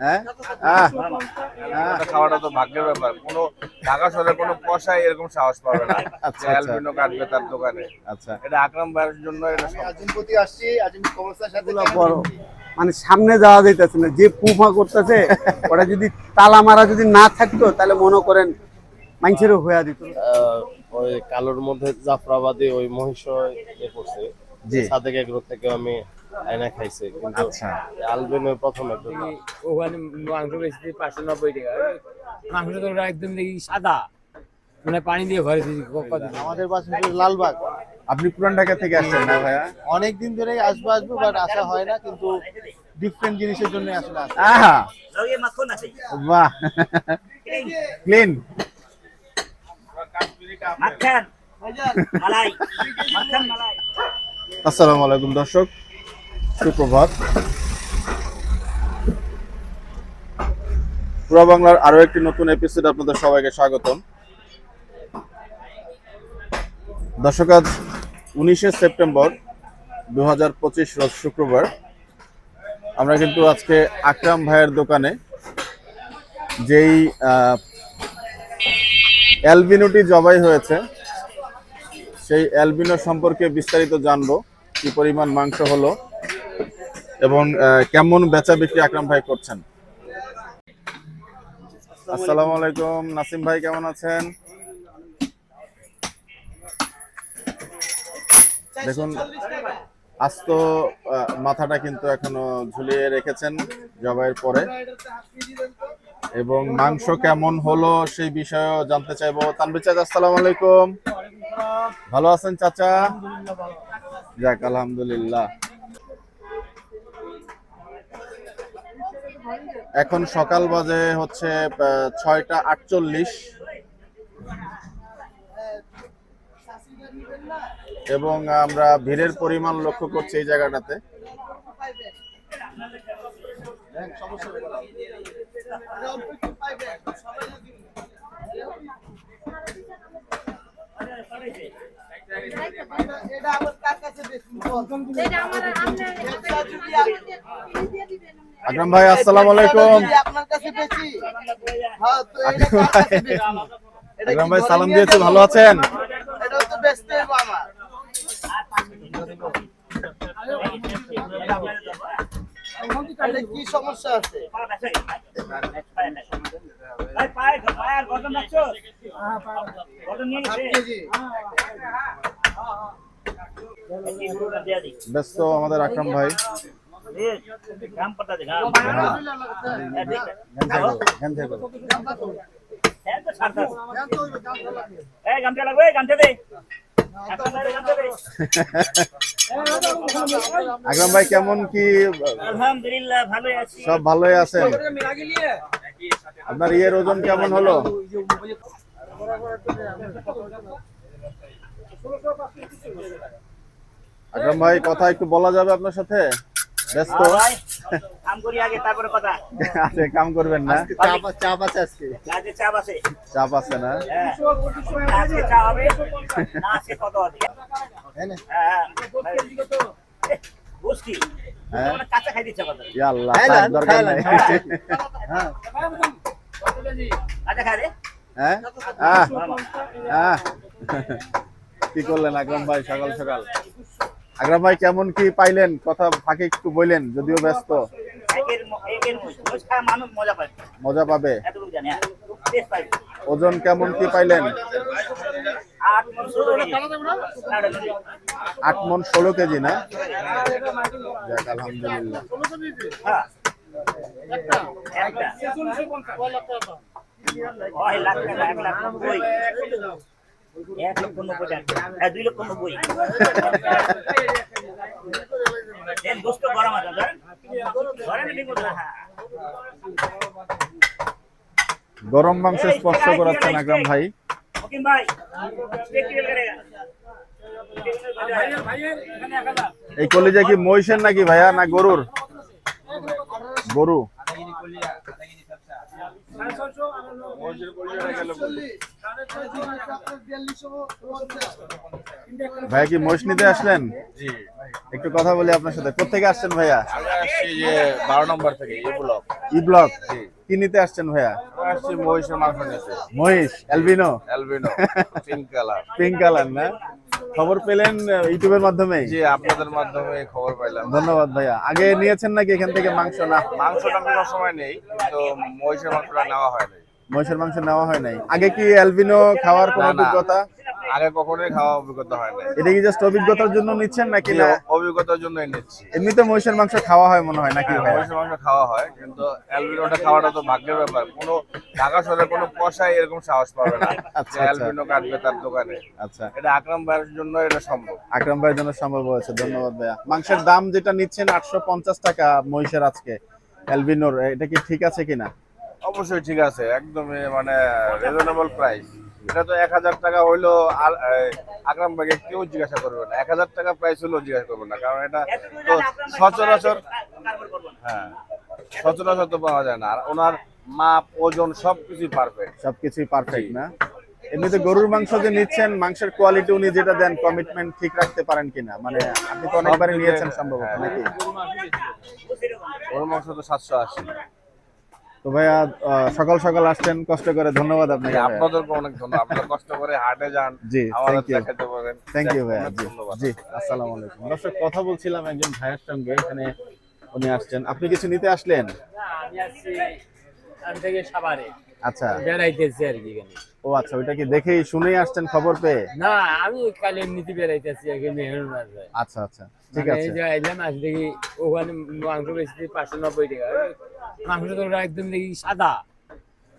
হ্যাঁ? আহ, এটা খাওয়াটা তো ভাগ্যের ব্যাপার। কোনো ঢাকা শহরে কোনো কষাই এরকম সাহস পাবে না। আচ্ছা, অ্যালবিনো কাটবে তার দোকানে। আচ্ছা। এটা আকরাম ভাইয়ের জন্য এটা আজিমপতি আসছি আজিম কবরস্থার সাথে বড়। মানে সামনে যাওয়া যাইতেছে না। যে পুফা করতেছে ওটা যদি তালা মারা যদি না থাকতো তাহলে মনে করেন মানুষেরও হয়ে দিত। আহ, ওই কালোর মধ্যে জাফরাবাদী ওই মহিষ ইয়ে করছে। জি। সাদেক এগুলো থেকে আমি আয়না খাইছে কিন্তু আচ্ছা। আলবিনো প্রথম একদম ওখানে মাংস বেশি পাঁচশো নব্বই টাকা। মাংস তো একদম দেখি সাদা। মানে পানি দিয়ে ঘরে দিয়েছি আমাদের পাশে লালবাগ। আপনি পুরান ঢাকা থেকে আসছেন না ভাইয়া? অনেক দিন ধরেই আসব আসব বাট আসা হয় না কিন্তু ডিফারেন্ট জিনিসের জন্য আসলে আসা। আহা! বাহ! ক্লিন। আসসালামু আলাইকুম দর্শক। সুপ্রভাত। পুরো বাংলার আরও একটি নতুন এপিসোড আপনাদের সবাইকে স্বাগতম। দর্শক, আজ উনিশে সেপ্টেম্বর দু হাজার পঁচিশ রোজ শুক্রবার। আমরা কিন্তু আজকে আকরাম ভাইয়ের দোকানে যেই অ্যালবিনোটি জবাই হয়েছে, সেই অ্যালবিনো সম্পর্কে বিস্তারিত জানব, কি পরিমাণ মাংস হলো এবং কেমন বেচা বিক্রি আকরাম ভাই করছেন? আসসালামু আলাইকুম। নাসিম ভাই, কেমন আছেন? দেখুন, আস্ত মাথাটা কিন্তু এখনও ঝুলিয়ে রেখেছেন জবাইয়ের পরে। এবং মাংস কেমন হলো সেই বিষয়ে জানতে চাইব। তানবির চাচা, আসসালামু আলাইকুম। ভালো আছেন চাচা? যাক, আলহামদুলিল্লাহ। এখন সকাল বাজে হচ্ছে ছয়টা আটচল্লিশ। এবং আমরা ভিড়ের পরিমাণ লক্ষ্য করছি এই জায়গাটাতে। আকরাম ভাই আসসালামু আলাইকুম। আপনার কাছে বেশি। হ্যাঁ তো এটা আকরাম ভাই সালাম দিয়েছে ভালো আছেন? এটাও তো বেচতে হবে আমার কি সমস্যা আছে? সাত ব্যস্ত আমাদের আকরাম ভাই। আকরাম ভাই কেমন কি? আলহামদুলিল্লাহ ভালোই আছি। সব ভালোই আছেন? আপনার ইয়ের ওজন কেমন হলো? আকরাম ভাই কথা একটু বলা যাবে আপনার সাথে? ব্যস্ত। ভাই কাম করি আগে তারপরে কথা। আছে কাম করবেন না। চাপ চাপ আছে আজকে। আজকে চাপ আছে। চাপ আছে না? হ্যাঁ। আজকে চা হবে। না আজকে কত হবে? হ্যাঁ হ্যাঁ। বুঝছি। হ্যাঁ। কাঁচা খাই দিচ্ছে কথা ইয়া আল্লাহ দরকার নাই। হ্যাঁ। কাঁচা খাই রে। হ্যাঁ? আহ, আহ। কি করলেন আকরাম ভাই সকাল সকাল? আকরাম ভাই কেমন কি পাইলেন? কথা ফাঁকে একটু বললেন যদিও ব্যস্ত। মজা পাবে? হ্যাঁ। ওজন কেমন কি পাইলেন? আট মন ষোলো কেজি। না? যাক আলহামদুলিল্লাহ। হ্যাঁ। একটা। এক লক্ষ নব্বই টাকা। হ্যাঁ দুই লক্ষ নব্বই। গরম আছে হ্যাঁ গরম মাংস স্পর্শ করাচ্ছেন আকরাম ভাই। এই কলিজা কি মহিষের নাকি ভাইয়া না গরুর? গরু। ভাইয়া কি মহিষ নিতে আসলেন? জি। একটু কথা বলি আপনার সাথে। কোথেকে আসছেন ভাইয়া? বারো নম্বর থেকে ই ব্লক ই ব্লক কি নিতে আসছেন ভাইয়া? আসছি মহিষের মাংস নিতে। মহিষ albino? Albino pink colour pink colour না? খবর পেলেন ইউটিউবের মাধ্যমে জি আপনাদের মাধ্যমে খবর পাইলাম। ধন্যবাদ ভাইয়া। আগে নিয়েছেন নাকি এখান থেকে মাংস? না। মাংসটা কোনো সময় নেই কিন্তু মহিষের মাংসটা নেওয়া হয় নাই। মহিষের মাংস নেওয়া হয় নাই। আগে কি অ্যালবিনো খাওয়ার কোনো। অভিজ্ঞতা? আগে কখনোই খাওয়া অভিজ্ঞতা হয় নাই এটা কি জাস্ট অভিজ্ঞতার জন্য নিচ্ছেন নাকি না? অভিজ্ঞতার জন্যই নিচ্ছি। এমনিতে মহিষের মাংস খাওয়া হয় মনে হয় নাকি? হ্যাঁ, মহিষের মাংস খাওয়া হয় কিন্তু অ্যালবিনোটা খাওয়াটা তো ভাগ্যের ব্যাপার। কোনো ঢাকা শহরে কোনো কষাই এরকম সাহস পাবে না আচ্ছা, অ্যালবিনো কাটবে তার দোকানে। আচ্ছা। এটা আকরাম ভাইয়ের জন্য এটা সম্ভব। আকরাম ভাইয়ের জন্য সম্ভব হয়েছে ধন্যবাদ ভাইয়া। মাংসের দাম যেটা নিচ্ছেন আটশো পঞ্চাশ টাকা মহিষের আজকে অ্যালবিনোর। এটা কি ঠিক আছে কিনা? অবশ্যই ঠিক আছে একদমই মানে রিজনেবল প্রাইস এটা তো এক হাজার টাকা হইল আর আকরাম ভাইকে কেউ জিজ্ঞাসা করবে না। এক হাজার টাকা প্রাইস হলেও জিজ্ঞাসা করবে না কারণ এটা তো সচরাচর হ্যাঁ সচরাচর তো পাওয়া যায় না। আর ওনার মাপ ওজন সবকিছু পারফেক্ট সবকিছুই পারফেক্ট না? এমনিতে গরুর মাংস যে নিচ্ছেন মাংসের কোয়ালিটি উনি যেটা দেন কমিটমেন্ট ঠিক রাখতে পারেন কিনা? মানে আপনি তো অনেকবারই নিয়েছেন সম্ভবত হ্যাঁ। নাকি? গরুর মাংস তো সাতশো আশি। তো ভাইয়া সকাল সকাল আসছেন কষ্ট করে ধন্যবাদ আপনাকে আপনাদের আপনাদেরকে অনেক ধন্যবাদ। আপনারা কষ্ট করে হাটে যান জি আমাদের থ্যাংক ইউ দেখাতে পারেন। থ্যাংক ইউ ভাইয়া জি ধন্যবাদ। জি আসসালামু আলাইকুম। দর্শক কথা বলছিলাম একজন ভাইয়ের সঙ্গে এখানে উনি আসছেন। আপনি কিছু নিতে আসলেন? না আমি আসছি আমি থেকে সাভারে। আচ্ছা। বেড়াইতেছি আর কি এখানে। ও আচ্ছা ওইটা কি দেখেই শুনেই আসছেন খবর পেয়ে? না আমি কালে নীতি বেড়াইতেছি আর কি আচ্ছা আচ্ছা ঠিক মানে আছে। যে আইলাম আজ দেখি ওখানে মাংস বেশি পাঁচশো নব্বই টাকা। মাংস তো একদম দেখি সাদা।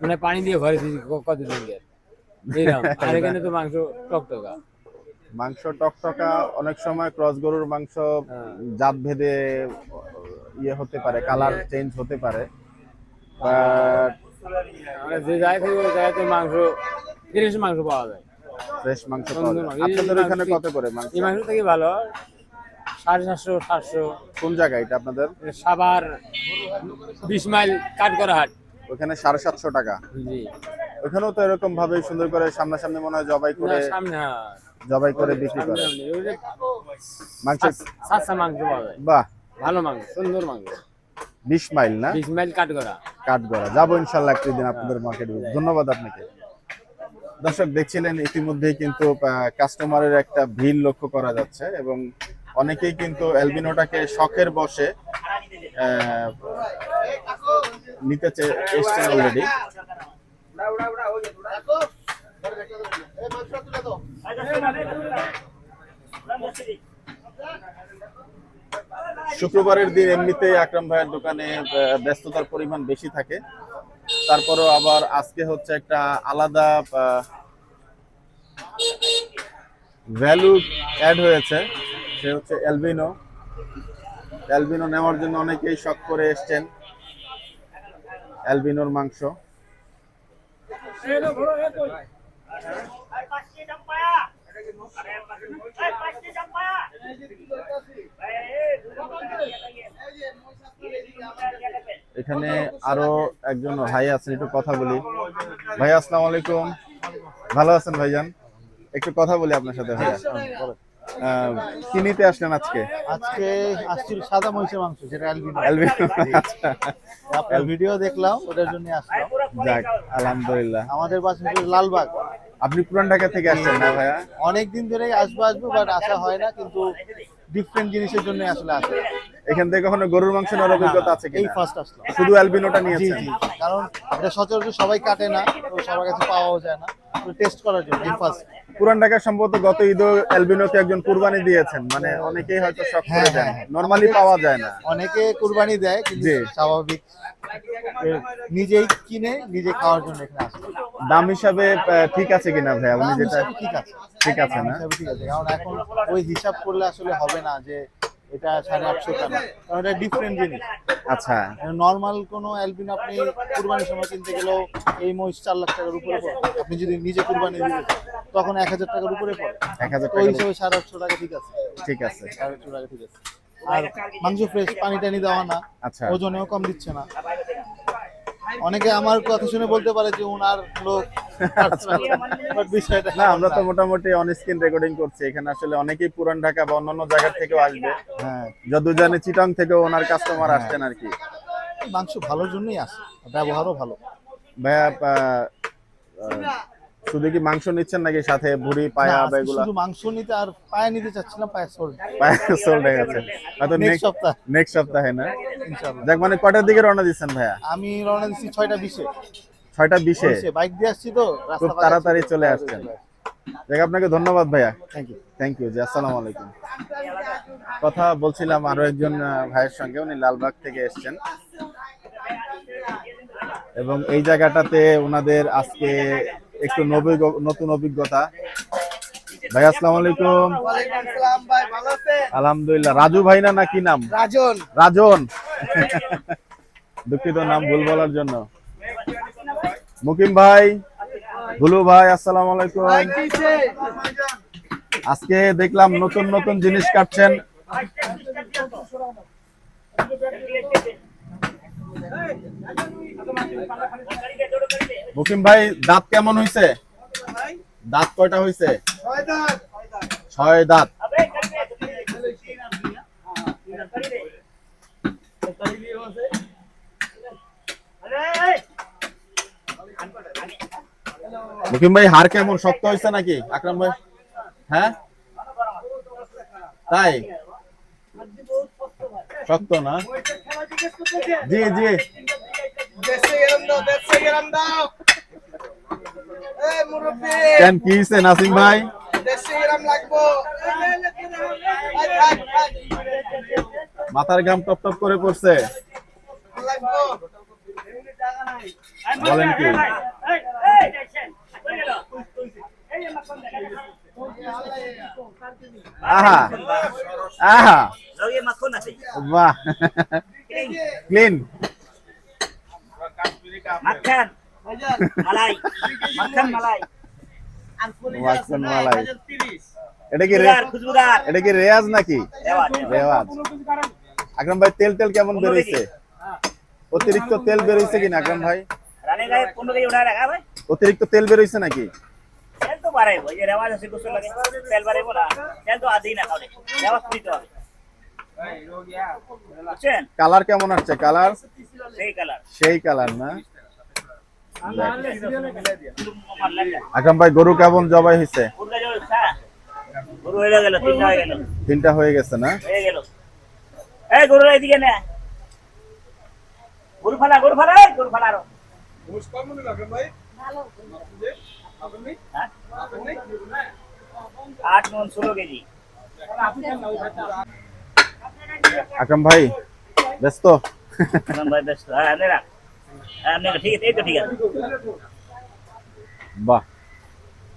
মানে পানি দিয়ে ভরে দিয়েছি কতদিন এর এরকম আর এখানে তো মাংস টকটকা। মাংস টকটকা অনেক সময় ক্রস গরুর মাংস হ্যাঁ। জাত ভেদে ইয়ে হতে পারে কালার চেঞ্জ হতে পারে। বাট মানে যে জায়গা থেকে ওই জায়গাতে মাংস ফ্রেশ মাংস পাওয়া যায়। ফ্রেশ মাংস পাওয়া যায়। আপনাদের মাংস ওখানে কত করে মাংস? এই মাংস থেকে ভালো সাড়ে সাতশো সাতশো। কোন জায়গা এটা আপনাদের? সাবার বিশ মাইল কাট হাট ওখানে সাড়ে সাতশো টাকা। জি। ওখানেও তো এরকম ভাবে সুন্দর করে সামনাসামনি মনে হয় জবাই করে সামনে জবাই করে বিক্রি করে। মাংস মাংস পাওয়া যায়। বাহ। ভালো মাংস। সুন্দর মাংস। বিশ মাইল না? বিশ মাইল করা কাঠগড়া। যাব ইনশাল্লাহ একটি দিন আপনাদের মার্কেটে ধন্যবাদ আপনাকে। দর্শক দেখছিলেন ইতিমধ্যেই কিন্তু কাস্টমারের একটা ভিড় লক্ষ্য করা যাচ্ছে এবং অনেকেই কিন্তু অ্যালবিনোটাকে শখের বসে নিতে এসছেন অলরেডি শুক্রবারের দিন এমনিতেই আকরাম ভাইয়ের দোকানে ব্যস্ততার পরিমাণ বেশি থাকে। তারপরেও আবার আজকে হচ্ছে একটা আলাদা ভ্যালু অ্যাড হয়েছে। সে হচ্ছে অ্যালবিনো অ্যালবিনো নেওয়ার জন্য অনেকেই শখ করে এসছেন অ্যালবিনোর মাংস। এখানে আরও একজন ভাই আছেন একটু কথা বলি। ভাই আসসালামু আলাইকুম। ভালো আছেন ভাইজান? একটু কথা বলি আপনার সাথে ভাইয়া। কি নিতে আসলেন আজকে? আজকে আসছিল সাদা মহিষের মাংস যেটা অ্যালবিনো অ্যালবিনো আচ্ছা। ভিডিও দেখলাম ওটার জন্য আসলাম। যাক আলহামদুলিল্লাহ। আমাদের বাসা লালবাগ। আপনি পুরান ঢাকা থেকে আসছেন না ভাইয়া? অনেকদিন ধরেই আসব আসব বাট আসা হয় না কিন্তু ডিফারেন্ট জিনিসের জন্য আসলে আসে। এখান থেকে কখনো গরুর মাংস নেওয়ার অভিজ্ঞতা আছে এই ফার্স্ট আসলো শুধু অ্যালবিনোটা নিয়েছি কারণ এটা সচরাচর সবাই কাটে না তো সবার কাছে পাওয়াও যায় না। তো টেস্ট করার জন্য এই ফার্স্ট পুরান ঢাকা সম্ভবত গত ঈদও অ্যালবিনোকে একজন কুরবানি দিয়েছেন। মানে অনেকেই হয়তো শখ করে হ্যাঁ, দেন হ্যাঁ, নরমালি পাওয়া যায় না। অনেকে কুরবানি দেয় কিন্তু স্বাভাবিক নিজেই কিনে নিজে খাওয়ার জন্য এখানে আসে। দাম হিসাবে ঠিক আছে কিনা ভাইয়া উনি যেটা ঠিক আছে। ঠিক আছে না? ঠিক আছে। কারণ এখন ওই হিসাব করলে আসলে হবে না যে এটা সাড়ে আটশো কেন কারণ এটা ডিফারেন্ট জিনিস। আচ্ছা। নর্মাল কোনো অ্যালবিন আপনি কুরবানির সময় কিনতে গেলেও এই মহিষ চার লাখ টাকার উপরে আপনি যদি নিজে কুরবানি দিতে তখন এক হাজার টাকার উপরে পড়ে। এক হাজার ওই হিসেবে সাড়ে আটশো টাকা ঠিক আছে। ঠিক আছে। সাড়ে আটশো টাকা ঠিক আছে। আর মাংস ফ্রেশ পানি টানি দেওয়া না। আচ্ছা। ওজনেও কম দিচ্ছে না। অনেকে আমার কথা শুনে বলতে পারে যে ওনার লোক না। আমরা তো মোটামুটি অন স্ক্রিন রেকর্ডিং করছি। এখানে আসলে অনেকেই পুরান ঢাকা বা অন্যান্য জায়গা থেকেও আসবে। হ্যাঁ। যদু জানি চিটং থেকে ওনার কাস্টমার আসছেন আর কি। মাংস ভালোর জন্যই আসে। ব্যবহারও ভালো। ভাইয়া শুধু কি মাংস নিচ্ছেন নাকি সাথে ভুড়ি পায়া না, বা শুধু মাংস নিতে আর পায়ে নিতে চাচ্ছিলাম পায়ে সোল পায়া সোল্ড হয়ে গেছে। হয়তো নেক্সট সপ্তাহ। নেক্সট সপ্তাহে না? ইনশাআল্লাহ। যাক মানে কটার দিকে রওনা দিচ্ছেন ভাইয়া? আমি রওনা দিচ্ছি ছয়টা বিশে। ছয়টা বিশে? বাইক দিয়ে আসছি তো খুব তাড়াতাড়ি চলে আসছেন। যাক আপনাকে ধন্যবাদ ভাইয়া। থ্যাংক ইউ থ্যাংক ইউ জি আসসালামু আলাইকুম। কথা বলছিলাম আরও একজন ভাইয়ের সঙ্গে উনি লালবাগ থেকে এসেছেন। এবং এই জায়গাটাতে ওনাদের আজকে একটু নতুন অভিজ্ঞতা ভাই আসসালামু আলাইকুম আলহামদুলিল্লাহ রাজু ভাই না কি নাম রাজন রাজন দুঃখিত নাম ভুল বলার জন্য মুকিম ভাই ভুলু ভাই আসসালামু আলাইকুম আজকে দেখলাম নতুন নতুন জিনিস কাটছেন মুকিম ভাই, দাঁত কেমন হইছে? দাঁত কয়টা হইছে? ছয় দাঁত। মুকিম ভাই হার কেমন? শক্ত হয়েছে নাকি? আকরাম ভাই? হ্যাঁ? তাই? শক্ত না? জি জি। কেন কি হয়েছে নাসিম ভাই মাথার গাম টপ টপ করে পড়ছে। বলেন কি? আহা আহা। বাহ। ক্লিন মাখন। মালাই। মাখন মালাই। ওয়াকসন মালাই। এটা কি রে- খুশবুদার খুশবুদার এটা কি রেয়াজ নাকি? রেওয়াজ। আকরাম ভাই তেল তেল কেমন বেরোইছে অতিরিক্ত তেল বেরোইছে কিনা আকরাম ভাই? অতিরিক্ত তেল বেরোইছে নাকি? কালার কেমন আসছে? কালার? সেই কালার। সেই কালার না? আকরাম ভাই, গরু কেমন জবাই হয়েছে হয়ে তিনটা হয়ে গেছে না? আকরাম ভাই, ব্যস্ত? ব্যস্ত। হ্যাঁ ঠিক আছে এই তো ঠিক আছে। বাহ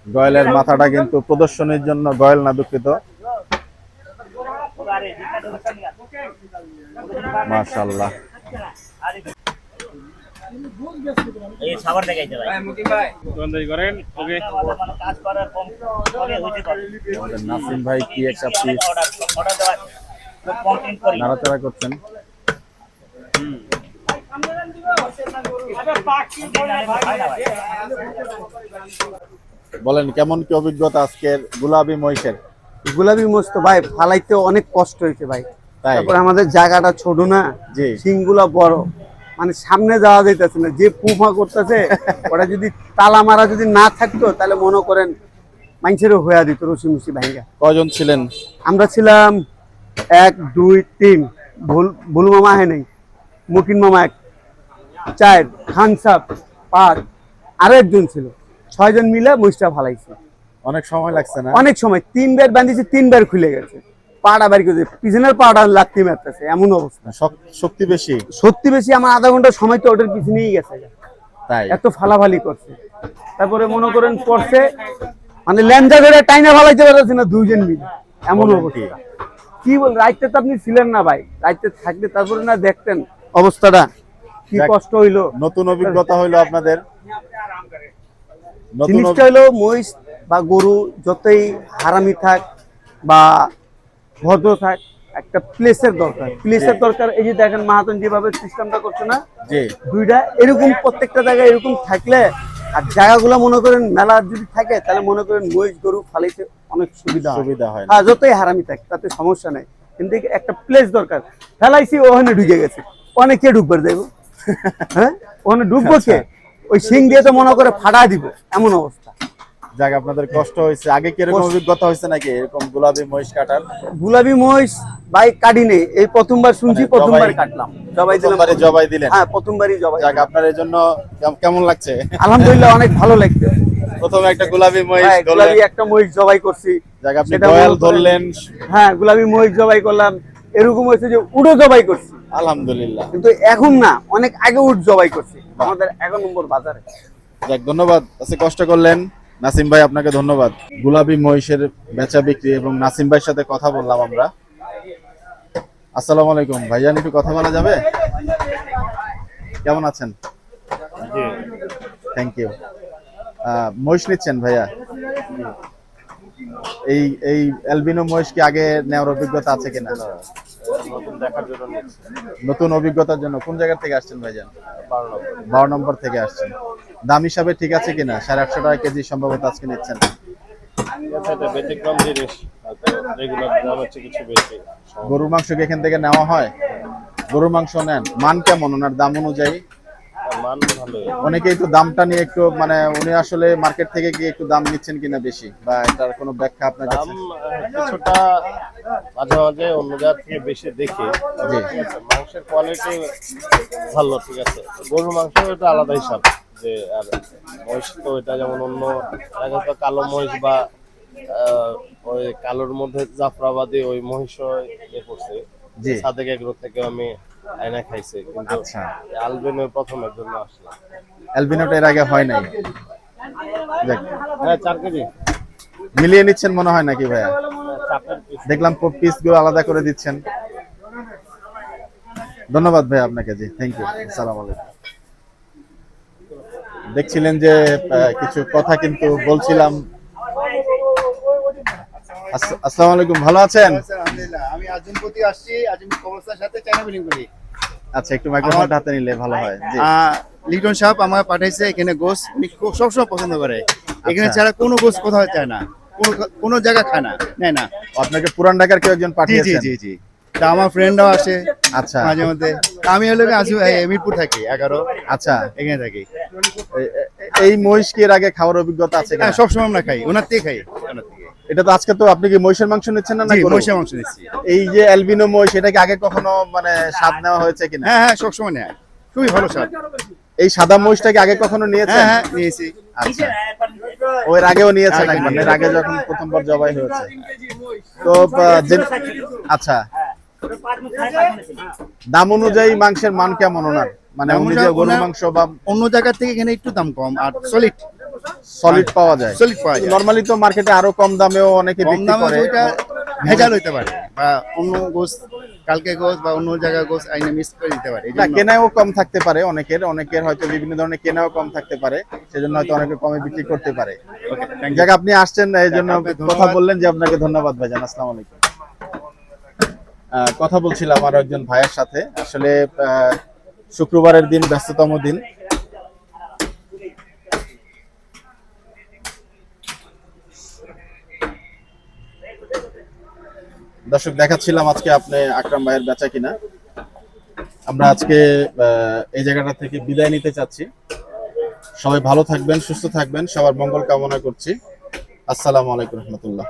গয়েলের মাথাটা কিন্তু প্রদর্শনীর জন্য গয়েল না দুঃখিত? মাশাল্লাহ কাজ করার কম করে নাসিম ভাই কি একটা পিস অর্ডার অর্ডার দেওয়া খুব করি নাড়াচাড়া করছেন। বলেন কেমন কি অভিজ্ঞতা আজকের গুলাবি মহিষের? গোলাপি মস্ত ভাই ফালাইতে অনেক কষ্ট হয়েছে ভাই। তারপরে আমাদের জায়গাটা ছোট না সিংগুলা বড়। মানে সামনে যাওয়া যাইতেছে না যে পুফা করতেছে ওটা যদি তালা মারা যদি না থাকতো তাহলে মনে করেন মানুষেরও হয়ে দিত রসি মুসি ভাইরা কজন ছিলেন? আমরা ছিলাম এক দুই তিন। ভুল ভুল মামা হয় নাই। মুকিন মামা এক। চার খান সাহ পাঁচ আরও একজন ছিল। ছয়জন মিলে মুসটা ফালাইছে। অনেক সময় লাগছে না? অনেক সময়। তিন বের বান্ধিছে তিন বের খুলে গেছে। পাড়া বাড়ি করে পিছনের পাড়া লাগতে মারতেছে এমন অবস্থা। শক্তি বেশি। সত্যি বেশি আমার আধা ঘণ্টা সময় তো ওটার পিছনেই গেছে। তাই? এত ফালাফালি করছে। তারপরে মনে করেন পড়ছে মানে ল্যাঞ্জা ধরে টাইনা ফালাইতে পারছে না দুইজন মিলে। এমন অবস্থা। কি বল রাইতে তো আপনি ছিলেন না ভাই। রাইতে থাকলে তারপরে না দেখতেন। অবস্থাটা? কি কষ্ট হইল? নতুন অভিজ্ঞতা হইল আপনাদের। জিনিসটা হলো মহিষ বা গরু যতই হারামি থাক বা ভদ্র থাক একটা প্লেসের দরকার। প্লেসের দরকার এই যে দেখেন মাহাতন যেভাবে সিস্টেমটা করছে না দুইটা এরকম প্রত্যেকটা জায়গায় এরকম থাকলে আর জায়গাগুলো মনে করেন মেলা যদি থাকে তাহলে মনে করেন মহিষ গরু ফালাইতে অনেক সুবিধা হয়। সুবিধা হয়। হ্যাঁ যতই হারামি থাকে তাতে সমস্যা নেই। কিন্তু একটা প্লেস দরকার। ফেলাইছি ওখানে ঢুকে গেছে। অনেকে ঢুকবার যাইব। হ্যাঁ? ওখানে ঢুকবো কে? ওই সিং দিয়ে তো মনে করে ফাটা দিব এমন অবস্থা। যাক আপনাদের কষ্ট হয়েছে। আগে অভিজ্ঞতা হয়েছে নাকি? এরকম গোলাপি মহিষ কাটার মহিষ বাইক কাটি নেই। এই প্রথমবার শুনছি মানে প্রথমবার কাটলাম। জবাই দিলাম। প্রথমবারই জবাই দিলেন? হ্যাঁ প্রথমবারই জবাই যাক আপনার জন্য কেমন লাগছে? আলহামদুলিল্লাহ অনেক ভালো লাগছে। প্রথমে একটা গোলাপি মহিষ গোলাপি একটা মহিষ জবাই করছি। যাক আপনি দয়াল ধরলেন। হ্যাঁ গোলাপি মহিষ জবাই করলাম। এরকম হয়েছে যে উড়ো জবাই করছি। আলহামদুলিল্লাহ। কিন্তু এখন না অনেক আগে উঠ জবাই করছি। আমাদের এক নম্বর বাজারে। যাক ধন্যবাদ। আজকে কষ্ট করলেন। নাসিম ভাই আপনাকে ধন্যবাদ। গুলাবি মহিষের বেচা বিক্রি এবং নাসিম ভাইয়ের সাথে কথা বললাম আমরা। আসসালামু আলাইকুম। ভাইজান একটু কথা বলা যাবে? কেমন আছেন? থ্যাংক ইউ মহিষ নিচ্ছেন ভাইয়া? এই এই অ্যালবিনো মহিষ কি আগে নেওয়ার অভিজ্ঞতা আছে কিনা? নতুন অভিজ্ঞতার জন্য কোন জায়গা থেকে আসছেন ভাইজান? বারো নম্বর। থেকে আসছেন। দাম হিসাবে ঠিক আছে কিনা? সাড়ে আটশো টাকা কেজি সম্ভবত আজকে নিচ্ছেন। গরুর মাংস কি এখান থেকে নেওয়া হয়? গরুর মাংস নেন। মান কেমন? ওনার দাম অনুযায়ী? অনেকেই তো দামটা নিয়ে একটু মানে উনি আসলে মার্কেট থেকে গিয়ে একটু দাম নিচ্ছেন কিনা বেশি বা এটার কোনো ব্যাখ্যা আপনার কাছে? কিছুটা মাঝে মাঝে অন্য জায়গা থেকে বেশি দেখি। জি। মাংসের কোয়ালিটি ভালো ঠিক আছে। গরুর মাংস এটা আলাদা হিসাব যে আর মহিষ তো এটা যেমন অন্য আগে তো কালো মহিষ বা ওই কালোর মধ্যে জাফরাবাদী ওই মহিষ ইয়ে করছে। সাদেক এগুলো থেকে আমি আয়না খাইছি কিন্তু আচ্ছা। আলবেনের প্রথমের জন্য আসলাম অ্যালবিনোটা এর আগে হয় নাই। যাক, হ্যাঁ চার কেজি। মিলিয়ে নিচ্ছেন মনে হয় নাকি ভাইয়া? পিস দেখলাম পিসগুলো আলাদা করে দিচ্ছেন। ধন্যবাদ ভাই আপনাকে জি থ্যাংক ইউ সালাম আলাইকুম। দেখছিলেন যে কিছু কথা কিন্তু বলছিলাম। আস- আসসালামু আলাইকুম ভালো আছেন? আসছি আজম সাথে চায়না বিলিং করি। আচ্ছা একটু মাইক্রোফোনটা হাতে নিলে ভালো হয়। জি। লিটন সাহেব আমার পাঠাইছে এখানে গোস উনি খুব সবসময় পছন্দ করে। এখানে আচ্ছা। ছাড়া কোনো গোস কোথাও চায় না। কোনো জায়গা খায় না নেয় না। আপনাকে পুরান ঢাকার কেউ একজন জি জি জি জি। তা আমার ফ্রেন্ডরাও আসে আচ্ছা। মাঝে মধ্যে। আমি হলো আসি মিরপুর থাকি এগারো। আচ্ছা। এখানে থাকি। এই মহিষ কি এর আগে খাওয়ার অভিজ্ঞতা আছে হ্যাঁ সবসময় আমরা খাই ওনার থেকে খাই। ওনার থেকে। এটা তো আজকে তো আপনি কি মহিষের মাংস নিচ্ছেন না না জি গরু? মহিষের মাংস নিচ্ছি। এই যে অ্যালবিনো মহিষ এটা কি আগে কখনো মানে স্বাদ নেওয়া হয়েছে কিনা? হ্যাঁ হ্যাঁ সবসময় নেয়। খুবই ভালো স্বাদ। এই সাদা মহিষটা কি আগে কখনো নিয়েছেন? হ্যাঁ হ্যাঁ নিয়েছি। আচ্ছা। ও এর আগেও নিয়েছেন একবার এর আগে যখন প্রথমবার জবাই হয়েছে। তো আচ্ছা। দাম অনুযায়ী মাংসের মান কেমন ওনার? মানে দাম উনি যে গরুর মাংস বা অন্য জায়গা থেকে এখানে একটু দাম কম আর সলিড সলিড পাওয়া যায়। সলিড পাওয়া যায়। নরমালি তো মার্কেটে আরও কম দামেও অনেকে বিক্রি করে। ওইটা ভেজাল হইতে পারে বা অন্য গোস কালকে গোস বা অন্য জায়গায় গোস আইনে মিক্স করে দিতে পারে না কেনাও কম থাকতে পারে অনেকের অনেকের হয়তো বিভিন্ন ধরনের কেনাও কম থাকতে পারে সেজন্য হয়তো অনেকে কমে বিক্রি করতে পারে। যাক আপনি আসছেন এই জন্য কথা বললেন যে আপনাকে ধন্যবাদ ভাইজান আসসালামু আলাইকুম। কথা বলছিলাম আরও একজন ভাইয়ের সাথে। আসলে আহ, শুক্রবারের দিন ব্যস্ততম দিন। দর্শক, দেখাচ্ছিলাম আজকে আপনি আকরাম ভাইয়ের বেচা কিনা। আমরা আজকে এই জায়গাটা থেকে বিদায় নিতে চাচ্ছি। সবাই ভালো থাকবেন, সুস্থ থাকবেন। সবার মঙ্গল কামনা করছি। আসসালামু আলাইকুম রহমতুল্লাহ।